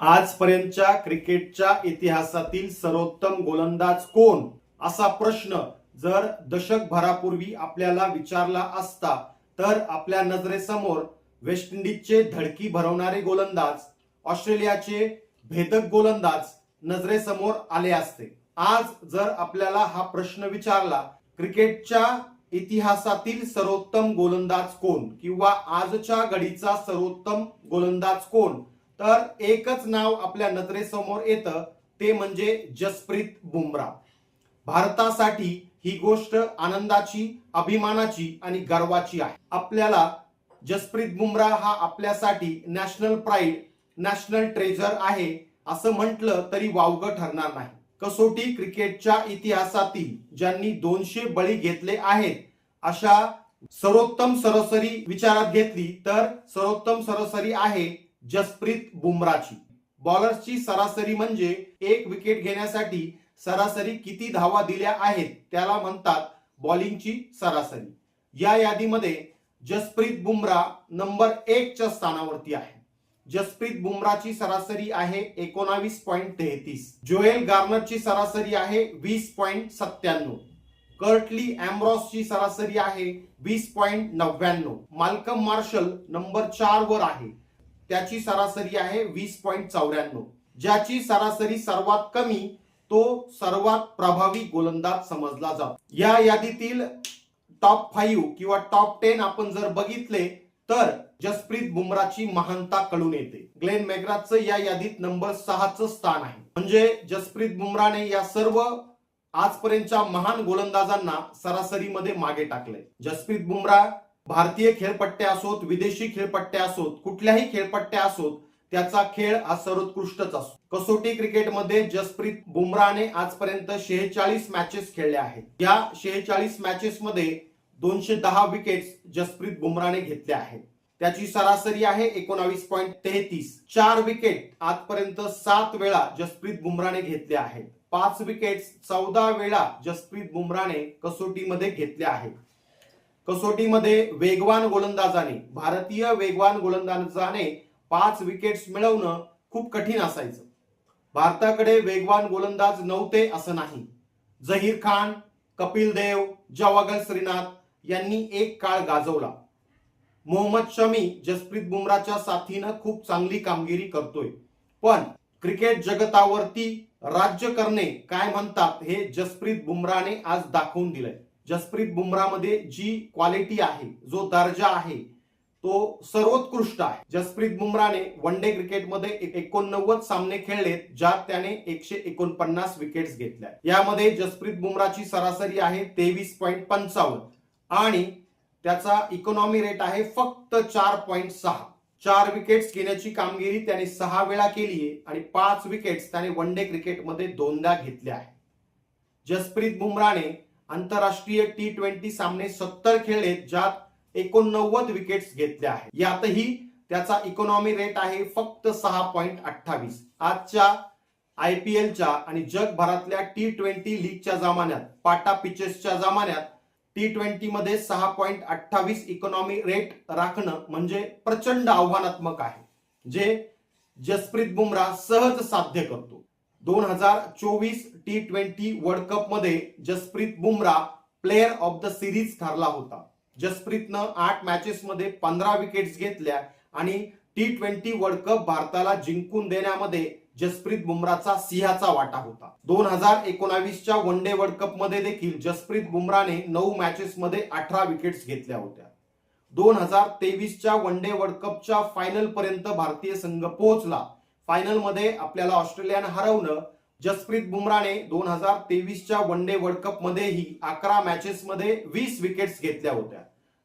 आजपर्यंतच्या क्रिकेटच्या इतिहासातील सर्वोत्तम गोलंदाज कोण? असा प्रश्न जर दशकभरापूर्वी आपल्याला विचारला असता तर आपल्या नजरेसमोर वेस्ट इंडिजचे धडकी भरवणारे गोलंदाज ऑस्ट्रेलियाचे भेदक गोलंदाज नजरेसमोर आले असते. आज जर आपल्याला हा प्रश्न विचारला क्रिकेटच्या इतिहासातील सर्वोत्तम गोलंदाज कोण? किंवा आजच्या घडीचा सर्वोत्तम गोलंदाज कोण? तर एकच नाव आपल्या नजरेसमोर येतं ते म्हणजे जसप्रीत बुमरा भारतासाठी ही गोष्ट आनंदाची अभिमानाची आणि गर्वाची आहे. आपल्याला जसप्रीत बुमरा हा आपल्यासाठी नॅशनल प्राईड नॅशनल ट्रेझर आहे असं म्हटलं तरी वावगं ठरणार नाही. कसोटी क्रिकेटच्या इतिहासातील ज्यांनी दोनशे बळी घेतले आहेत अशा सर्वोत्तम सरासरी विचारात घेतली तर सर्वोत्तम सरासरी आहे जसप्रीत बुमराची. बॉलर्सची सरासरी म्हणजे एक विकेट घेण्यासाठी सरासरी किती धावा दिल्या आहेत त्याला म्हणतात बॉलिंगची सरासरी. या यादीमध्ये जसप्रीत बुमरा नंबर एकच्या स्थानावरती आहे. जसप्रीत बुमराची सरासरी आहे एकोणावीस पॉईंट तेहतीस. जोएल गार्नरची सरासरी आहे वीस पॉईंट सत्त्याण्णव. कर्टली अँब्रॉसची सरासरी आहे वीस पॉईंट नव्याण्णव. माल्कम मार्शल नंबर चार वर आहे. त्याची सरासरी आहे वीस पॉईंट चौऱ्याण्णव. ज्याची सरासरी सर्वात कमी तो सर्वात प्रभावी गोलंदाज समजला जातो. या यादीतील टॉप फाईव्ह किंवा टॉप टेन आपण जर बघितले तर जसप्रीत बुमराची महानता कळून येते. ग्लेन मेग्राजचं या यादीत नंबर सहाचं स्थान आहे. म्हणजे जसप्रीत बुमराने या सर्व आजपर्यंतच्या महान गोलंदाजांना सरासरीमध्ये मागे टाकले जसप्रीत बुमरा भारतीय खेळपट्ट्या असोत विदेशी खेळपट्ट्या असोत कुठल्याही खेळपट्ट्या असोत त्याचा खेळ हा सर्वोत्कृष्टच असतो कसोटी क्रिकेटमध्ये जसप्रीत बुमराने आजपर्यंत शेहेचाळीस मॅचेस खेळल्या आहेत. या शेहेचाळीस मॅचेस मध्ये दोनशे दहा विकेट्स जसप्रीत बुमराने घेतल्या आहेत. त्याची सरासरी आहे एकोणावीस पॉईंट तेहतीस. चार विकेट आजपर्यंत सात वेळा जसप्रीत बुमराने घेतल्या आहेत. पाच विकेट्स चौदा वेळा जसप्रीत बुमराने कसोटीमध्ये घेतल्या आहेत. कसोटीमध्ये वेगवान गोलंदाजाने भारतीय वेगवान गोलंदाजाने पाच विकेट्स मिळवणं खूप कठीण असायचं. भारताकडे वेगवान गोलंदाज नव्हते असं नाही. जहीर खान कपिल देव जवागल श्रीनाथ यांनी एक काळ गाजवला. मोहम्मद शमी जसप्रीत बुमराच्या साथीनं खूप चांगली कामगिरी करतोय. पण क्रिकेट जगतावरती राज्य करणे काय म्हणतात हे जसप्रीत बुमराने आज दाखवून दिलंय. जसप्रीत बुमरामध्ये जी क्वालिटी आहे जो दर्जा आहे तो सर्वोत्कृष्ट आहे. जसप्रीत बुमराने वन डे क्रिकेटमध्ये एकोणनव्वद सामने खेळलेत ज्यात त्याने एकशे एकोणपन्नास विकेट्स घेतल्या. यामध्ये जसप्रीत बुमराची सरासरी आहे तेवीस पॉईंट पंचावन्न आणि त्याचा इकॉनॉमी रेट आहे फक्त चार पॉईंट सहा. चार विकेट्स घेण्याची कामगिरी त्याने सहा वेळा केली आहे आणि पाच विकेट्स त्याने वन डे क्रिकेटमध्ये दोनदा घेतल्या आहे जसप्रीत बुमराने आंतरराष्ट्रीय टी ट्वेंटी सामने सत्तर खेळले ज्यात एकोणनव्वद विकेट्स घेतल्या आहेत. यातही त्याचा इकॉनॉमी रेट आहे फक्त सहा पॉईंट अठ्ठावीस. आजच्या आय पी एलच्या आणि जगभरातल्या टी ट्वेंटी लीगच्या जमान्यात पाटा पिचेसच्या जमान्यात टी ट्वेंटी मध्ये सहा पॉईंट अठ्ठावीस इकॉनॉमी रेट राखणं म्हणजे प्रचंड आव्हानात्मक आहे जे जसप्रीत बुमरा सहज साध्य करतो. दोन हजार चोवीस टी ट्वेंटी वर्ल्ड कपमध्ये Jasprit Bumrah player of the series ठरला होता. जसप्रीतनं आठ मॅचेस मध्ये पंधरा विकेट्स घेतल्या आणि टी ट्वेंटी वर्ल्ड कप भारताला जिंकून देण्यामध्ये जसप्रीत बुमराचा सिंहाचा वाटा होता. दोन हजार एकोणावीसच्या वन डे वर्ल्ड कपमध्ये देखील जसप्रीत बुमराने नऊ मॅचेस मध्ये अठरा विकेट्स घेतल्या होत्या. दोन हजार तेवीसच्या वन डे वर्ल्ड कपच्या फायनल पर्यंत भारतीय संघ पोहोचला. फायनलमध्ये आपल्याला ऑस्ट्रेलियानं हरवणं जसप्रीत बुमराने दोन हजार तेवीसच्या वन डे वर्ल्ड कप मध्येही अकरा मॅचेस मध्ये वीस विकेट्स घेतल्या होत्या.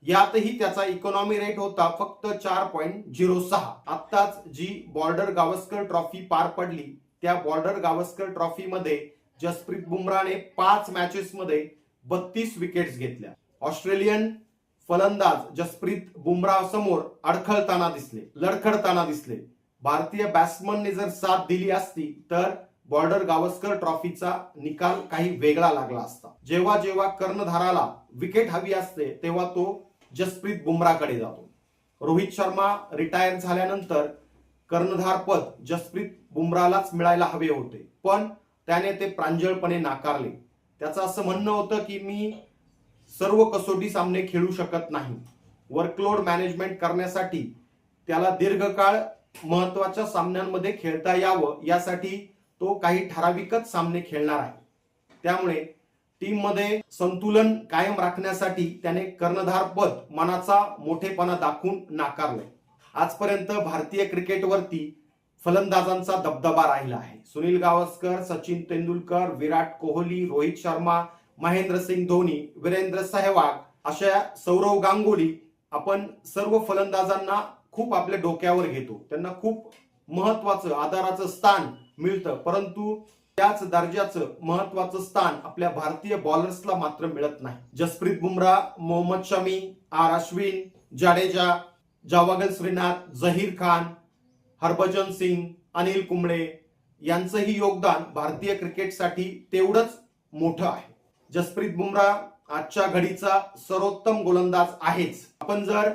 यातही त्याचा इकॉनॉमी रेट होता फक्त चार पॉईंट झिरो सहा. आत्ताच जी बॉर्डर गावस्कर ट्रॉफी पार पडली त्या बॉर्डर गावस्कर ट्रॉफी मध्ये जसप्रीत बुमराने पाच मॅचेस मध्ये बत्तीस विकेट्स घेतल्या. ऑस्ट्रेलियन फलंदाज जसप्रीत बुमरा समोर अडखळताना दिसले लडखडताना दिसले. भारतीय बॅट्समनने जर साथ दिली असती तर बॉर्डर गावस्कर ट्रॉफीचा निकाल काही वेगळा लागला असता. जेव्हा जेव्हा कर्णधाराला विकेट हवी असते तेव्हा तो जसप्रीत बुमराकडे जातो. रोहित शर्मा रिटायर झाल्यानंतर कर्णधार पद जसप्रीत बुमरालाच मिळायला हवे होते. पण त्याने ते प्रांजळपणे नाकारले. त्याचं असं म्हणणं होतं की मी सर्व कसोटी सामने खेळू शकत नाही. वर्कलोड मॅनेजमेंट करण्यासाठी त्याला दीर्घकाळ महत्त्वाच्या सामन्यांमध्ये खेळता यावं यासाठी तो काही ठराविकच सामने खेळणार आहे. त्यामुळे टीममध्ये संतुलन कायम राखण्यासाठी त्याने कर्णधार पद मनाचा मोठेपणा दाखवून नाकारले आजपर्यंत भारतीय क्रिकेटवरती फलंदाजांचा दबदबा राहिला आहे. सुनील गावस्कर सचिन तेंडुलकर विराट कोहली रोहित शर्मा महेंद्रसिंग धोनी वीरेंद्र सहवाग अशा सौरव गांगुली आपण सर्व फलंदाजांना खूप आपल्या डोक्यावर घेतो. त्यांना खूप महत्वाचं आधाराचं स्थान मिळतं. परंतु त्याच दर्जाचं महत्वाचं स्थान आपल्या भारतीय बॉलर्सला मात्र मिळत नाही. जसप्रीत बुमराह मोहम्मद शमी आर अश्विन जाडेजा जावागल श्रीनाथ जहीर खान हरभजन सिंग अनिल कुंबळे यांचंही योगदान भारतीय क्रिकेटसाठी तेवढंच मोठं आहे. जसप्रीत बुमराह आजच्या घडीचा सर्वोत्तम गोलंदाज आहेच. आपण जर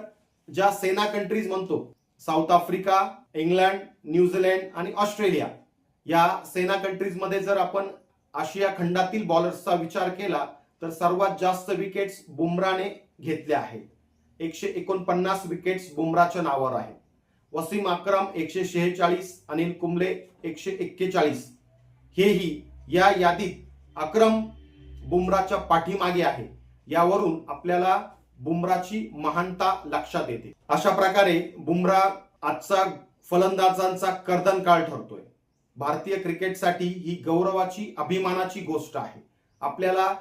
ज्या सेना कंट्रीज म्हणतो South Africa England New Zealand आणि ऑस्ट्रेलिया या सेना कंट्रीजमध्ये जर आपण आशिया खंडातील बॉलर्सचा विचार केला तर सर्वात जास्त विकेट्स बुमराने घेतल्या आहेत. एकशे एकोणपन्नास विकेट्स बुमराच्या नावावर आहेत. वसीम अक्रम एकशे शेहेचाळीस अनिल कुंबले एकशे एक्केचाळीस. हेही या यादीत अक्रम बुमराच्या पाठीमागे आहे. यावरून आपल्याला बुमराची महानता लक्षात येते. अशा प्रकारे बुमरा आजचा फलंदाजांचा कर्दन काळ ठरतोय. भारतीय क्रिकेटसाठी ही गौरवाची अभिमानाची गोष्ट आहे. आपल्याला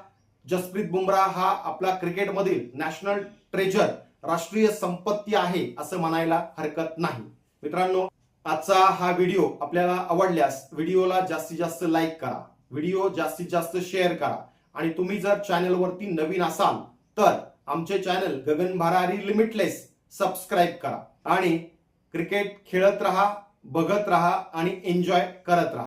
जसप्रीत बुमराह हा आपला क्रिकेटमधील नॅशनल ट्रेजर राष्ट्रीय संपत्ती आहे असं म्हणायला हरकत नाही. मित्रांनो आजचा हा व्हिडिओ आपल्याला आवडल्यास व्हिडिओला जास्तीत जास्त लाईक करा व्हिडिओ जास्तीत जास्त शेअर करा आणि तुम्ही जर चॅनलवरती नवीन असाल तर आमचे चॅनल गगन भरारी लिमिटलेस सबस्क्राईब करा. आणि क्रिकेट खेळत राहा बघत राहा आणि एन्जॉय करत राहा.